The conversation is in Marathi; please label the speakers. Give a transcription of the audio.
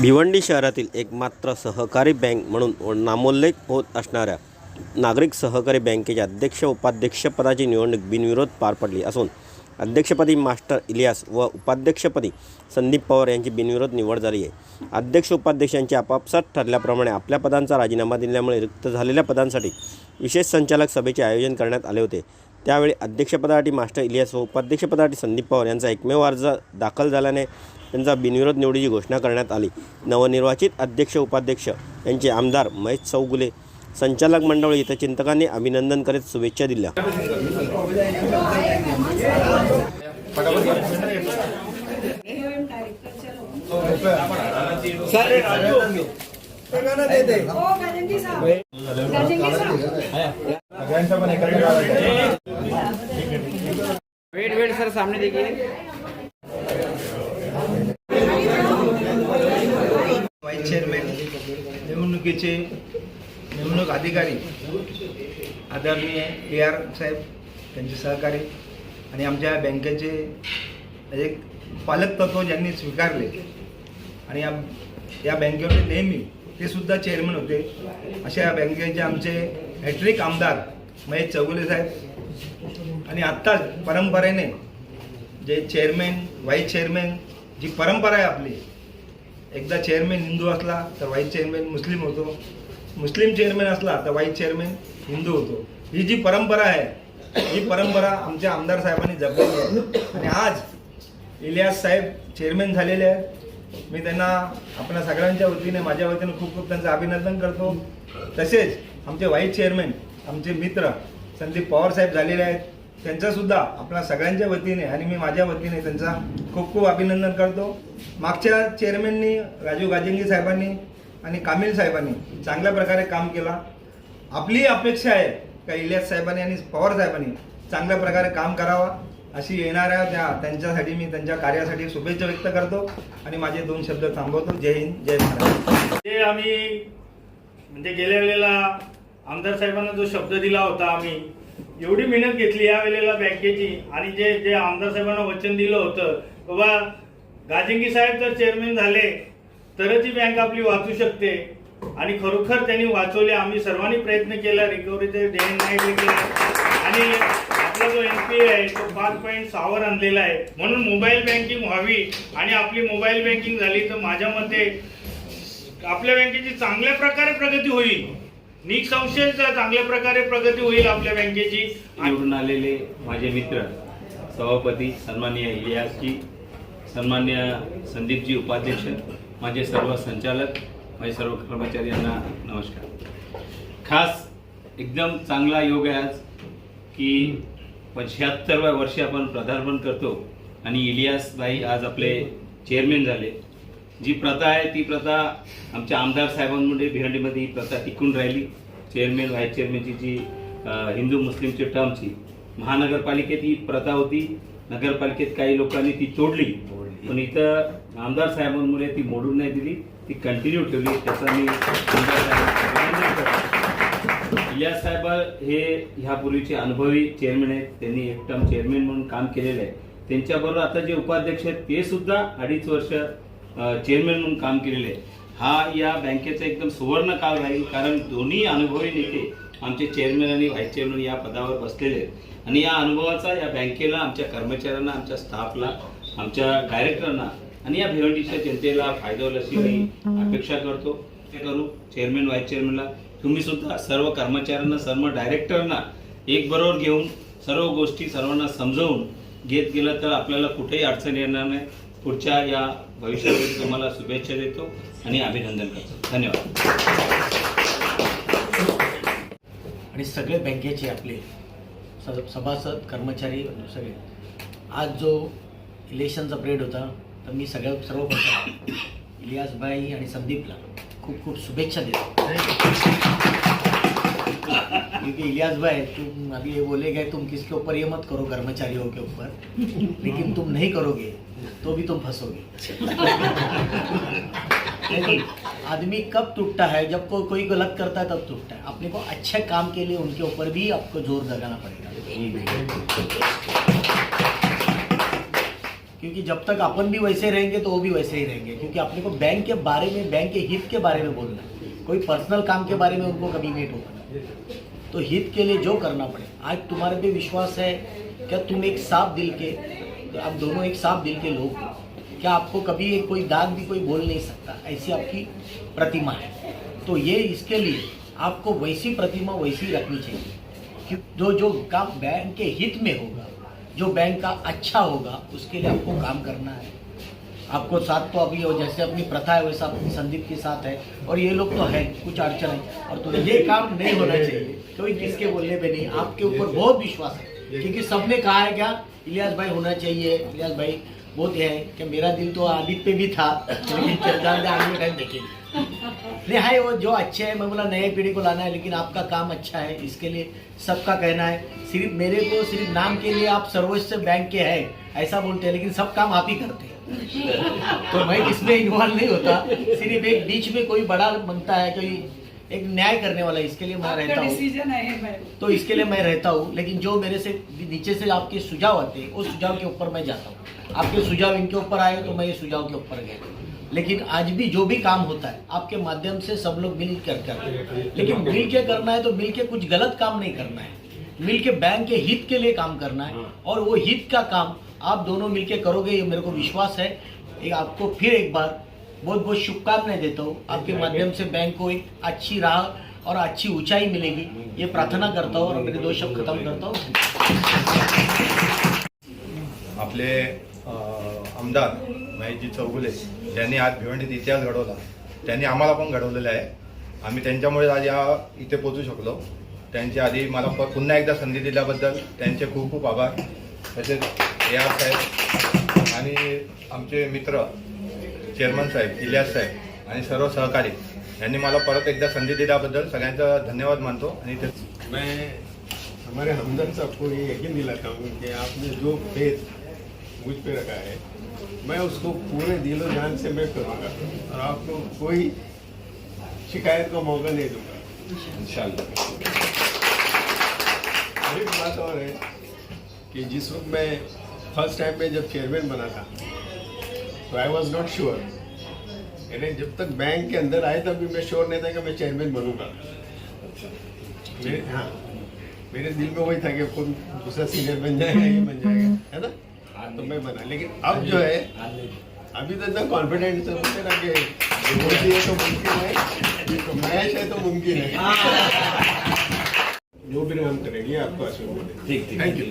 Speaker 1: भिवंडी शहरातील एकमात्र सहकारी बँक म्हणून नामोल्लेख होत असणाऱ्या नागरिक सहकारी बँकेच्या अध्यक्ष उपाध्यक्षपदाची निवडणूक बिनविरोध पार पडली असून अध्यक्षपदी मास्टर इलियास व उपाध्यक्षपदी संदीप पवार यांची बिनविरोध निवड झाली आहे. अध्यक्ष उपाध्यक्षांची आपापसात ठरल्याप्रमाणे आपल्या पदांचा राजीनामा दिल्यामुळे रिक्त झालेल्या पदांसाठी विशेष संचालक सभेचे आयोजन करण्यात आले होते. त्यावेळी अध्यक्षपदासाठी मास्टर इलियास व उपाध्यक्षपदासाठी संदीप पवार यांचा एकमेव अर्ज दाखल झाल्याने त्यांचा बिनविरोध निवडीची घोषणा करण्यात आली. नवनिर्वाचित अध्यक्ष उपाध्यक्ष यांचे आमदार महेश चौगुले संचालक मंडळ हितचिंतकांनी अभिनंदन करीत शुभेच्छा दिल्या.
Speaker 2: वेट वेट सर सामने देखिए
Speaker 3: व्हाईस चेअरमॅन निवडणुकीचे निवडणूक अधिकारी आदरणीय ए आर साहेब त्यांचे सहकारी आणि आमच्या बँकेचे एक पालक तत्व ज्यांनी स्वीकारले आणि या या बँकेमध्ये नेहमी ते सुद्धा चेअरमन होते. अशा या बँकेचे आमचे हॅट्रिक आमदार महेश चौगुले साहेब आणि आत्ताच परंपरेने जे चेअरमॅन व्हाईस चेअरमॅन जी परंपरा आहे आपली एकदा चेअरमॅन हिंदू असला तर व्हाईस चेअरमॅन मुस्लिम होतो. मुस्लिम चेअरमॅन असला तर व्हाईस चेअरमॅन हिंदू होतो. ही जी परंपरा आहे ही परंपरा आमच्या आमदार साहेबांनी जपलेली आहे. आणि आज इलियास साहेब चेअरमॅन झालेले आहेत. मी त्यांना आपल्या सगळ्यांच्या वतीने माझ्या वतीने खूप खूप त्यांचं अभिनंदन करतो. तसेच आमचे व्हाईस चेअरमॅन आमचे मित्र संदीप पवार साहेब झालेले आहेत. त्यांचा सुद्धा आपल्या सगळ्यांच्या वतीने आणि मी माझ्या वतीने त्यांचा खूप खूप अभिनंदन करतो. मागच्या चेअरमॅननी राजीव गाजिंगी साहेबांनी आणि कामिल साहेबांनी चांगल्या प्रकारे काम केला. आपली अपेक्षा आहे का इलियास साहेबांनी आणि पवार साहेबांनी चांगल्या प्रकारे काम करावा अशी येणाऱ्या त्या त्यांच्यासाठी मी त्यांच्या कार्यासाठी शुभेच्छा व्यक्त करतो आणि माझे दोन शब्द थांबवतो. जय हिंद जय महाराज
Speaker 4: ते आम्ही म्हणजे गेल्या वेळेला आमदार साहेबांना जो शब्द दिला होता आम्ही एवढी मेहनत घेतली या वेळेला बँकेची. आणि जे जे आमदार साहेबांना वचन दिलं होतं बाबा गाजिंगी साहेब जर चेअरमॅन झाले तरच ही बँक आपली वाचू शकते. आणि खरोखर त्यांनी वाचवले. आम्ही सर्वांनी प्रयत्न केला रिकव्हरीचे डे नाईट केले आणि आपला जो एन पी आहे तो पाच पॉईंट सहावर आणलेला आहे. म्हणून मोबाईल बँकिंग व्हावी आणि आपली मोबाईल बँकिंग झाली तर माझ्या मते आपल्या बँकेची चांगल्या प्रकारे प्रगती होईल. निसंशय चांगल्या प्रकारे प्रगती होईल आपल्या बँकेची.
Speaker 5: निवडून आलेले माझे मित्र सभापती सन्मान्य इलियासजी सन्मान्य संदीपजी उपाध्यक्ष माझे सर्व संचालक माझे सर्व कर्मचारी यांना नमस्कार. खास एकदम चांगला योग आहे आज की पंच्याहत्तरव्या वर्षी आपण पदार्पण करतो आणि इलियास भाई आज आपले चेअरमॅन झाले. जी प्रथा आहे ती प्रथा आमच्या आमदार साहेबांमुळे भिवंडीमध्ये ही प्रथा टिकून राहिली. चेअरमॅन व्हाईस चेअरमॅनची जी हिंदू मुस्लिमची टर्मची महानगरपालिकेत ही प्रथा होती. नगरपालिकेत काही लोकांनी ती तोडली. पण इथं आमदार साहेबांमुळे ती मोडून नाही दिली. ती कंटिन्यू ठेवली. त्याचा मी इलियास साहेब हे ह्यापूर्वीचे अनुभवी चेअरमॅन आहेत. त्यांनी एक टर्म चेअरमॅन म्हणून काम केलेलं आहे. त्यांच्याबरोबर आता जे उपाध्यक्ष आहेत ते सुद्धा अडीच वर्ष चेअरमॅन म्हणून काम केलेले आहे. हा या बँकेचा एकदम सुवर्ण काळ राहील कारण दोन्ही अनुभवी नेते आमचे चेअरमॅन आणि व्हाईस चेअरमॅन या पदावर बसलेले आहेत. आणि या अनुभवाचा या बँकेला आमच्या कर्मचाऱ्यांना आमच्या स्टाफला आमच्या डायरेक्टरना आणि या भिवंडीच्या जनतेला फायदा होईल अशी मी अपेक्षा करतो. ते करू चेअरमॅन व्हाईस चेअरमॅनला तुम्ही सुद्धा सर्व कर्मचाऱ्यांना सर्व डायरेक्टरना एक बरोबर घेऊन सर्व गोष्टी सर्वांना समजवून घेत गेलं तर आपल्याला कुठेही अडचण येणार नाही. पुढच्या या भविष्यामध्ये तुम्हाला शुभेच्छा देतो आणि अभिनंदन करतो. धन्यवाद.
Speaker 6: आणि सगळे बँकेचे आपले स- सभासद कर्मचारी सगळे. आज जो इलेक्शनचा परेड होता तर मी सगळ्या सर्व इलियासबाई आणि संदीपला खूप खूप शुभेच्छा देतो. क्योंकि इलियास भाई तुम अभी ये बोले गए तुम किसके ऊपर ये मत करो कर्मचारियों के ऊपर। लेकिन तुम नहीं करोगे तो भी तुम फंसोगे। आदमी कब टूटता है जब को, कोई गलत करता है तब टूटता है। अपने को अच्छे काम के लिए उनके ऊपर भी आपको ज़ोर लगाना पड़ेगा। क्योंकि जब तक अपन भी वैसे रहेंगे तो वो भी वैसे ही रहेंगे। क्योंकि अपने को बैंक के बारे में बैंक के हित के बारे में बोलना। कोई पर्सनल काम के बारे में उनको कभी नहीं टोकना। तो हित के लिए जो करना पड़े। आज तुम्हारे पे विश्वास है, क्या तुम एक साफ़ दिल के, आप दोनों एक साफ़ दिल के लोग क्या आपको कभी एक कोई दाग भी कोई बोल नहीं सकता? ऐसी आपकी प्रतिमा है। तो ये इसके लिए आपको वैसी प्रतिमा वैसी रखनी चाहिए कि जो जो काम बैंक के हित में होगा, जो बैंक का अच्छा होगा, उसके लिए आपको काम करना है। आपको साथ तो अभी हो जैसे अपनी प्रथा है, वैसा अपनी संदीप के साथ है और ये लोग तो है, कुछ अड़चन है। और तो ये काम नहीं होना चाहिए। कोई किसके बोलने पे नहीं, आपके ऊपर बहुत विश्वास है। क्योंकि सबने कहा है क्या, इलियास भाई होना चाहिए। इलियास भाई बहुत है कि मेरा दिल तो आदित्य पे भी था, लेकिन चलता आगे टाइम देखेंगे। नहीं, है, वो जो अच्छे है, मैं बोला नए पीढ़ी को लाना है, लेकिन आपका काम अच्छा है, इसके लिए सबका कहना है। सिर्फ़ मेरे को सिर्फ़ नाम के लिए आप सर्वोच्च बैंक के हैं, ऐसा बोलते हैं, लेकिन सब काम आप ही करते हैं। तो मैं इसमें इन्वॉल्व नहीं होता। सिर्फ़ एक बीच में कोई बड़ा बनता है कोई एक न्याय करने वाला इसके लिए मैं रहता हूँ। तो इसके लिए मैं रहता हूँ लेकिन जो मेरे से नीचे से आपके सुझाव आते हैं उस सुझाव के ऊपर मैं जाता हूँ। आपके सुझाव इनके ऊपर आए तो मैं ये सुझाव के ऊपर गया। लेकिन आज भी जो भी काम होता है आपके माध्यम से सब लोग मिल कर करते हैं। लेकिन मिल के करना है तो मिल के कुछ गलत काम नहीं करना है। मिल के बैंक के हित के लिए काम करना है। और वो हित का काम आप दोनों मिल के करोगे ये मेरे को विश्वास है। एक आपको फिर एक बार बहुत बहुत शुभकामनाएँ देता हूँ। आपके माध्यम से बैंक को एक अच्छी राह और अच्छी ऊंचाई मिलेगी। ये प्रार्थना करता हूँ और मेरे दो शब्द खत्म करता हूँ।
Speaker 7: आपले आमदार महेशजी चौगुले ज्यांनी आज भिवंडीत इतिहास घडवला. त्यांनी आम्हाला पण घडवलेला आहे. आम्ही त्यांच्यामुळे आज या इथे पोचू शकलो. त्यांच्या आधी मला पुन्हा एकदा संधी दिल्याबद्दल त्यांचे खूप खूप आभार. तसेच ए आर साहेब आणि आमचे मित्र चेअरमन साहेब इलियास साहेब आणि सर्व सहकारी यांनी मला परत एकदा संधी दिल्याबद्दल सगळ्यांचा धन्यवाद मानतो आणि ते
Speaker 8: मैं हमारे हमदर्द साहब को ये यकीन दिलाता हूँ कि आपने जो फेथ मुझ पे रखा है मैं उसको पूरे दिलो जान से मैं करूँगा और आपको कोई शिकायत का मौका नहीं दूंगा। और एक बात और है कि जिस वक्त मैं फ़र्स्ट टाइम में जब चेयरमैन बना था तो आई वॉज़ नॉट श्योर यानी जब तक बैंक के अंदर आए तब भी मैं श्योर नहीं था कि मैं चेयरमैन बनूँगा। मेरे हाँ मेरे दिल में वही था कि कौन दूसरा सीनियर बन जाएगा ये बन जाएगा है ना? तो मैं बना। लेकिन अब जो। है अभी तो इतना कॉन्फिडेंट है मुझे ना कि है तो मुमकिन है तो है तो मुमकिन है। जो भी काम करेंगे आपको
Speaker 5: ठीक
Speaker 8: थैंक यू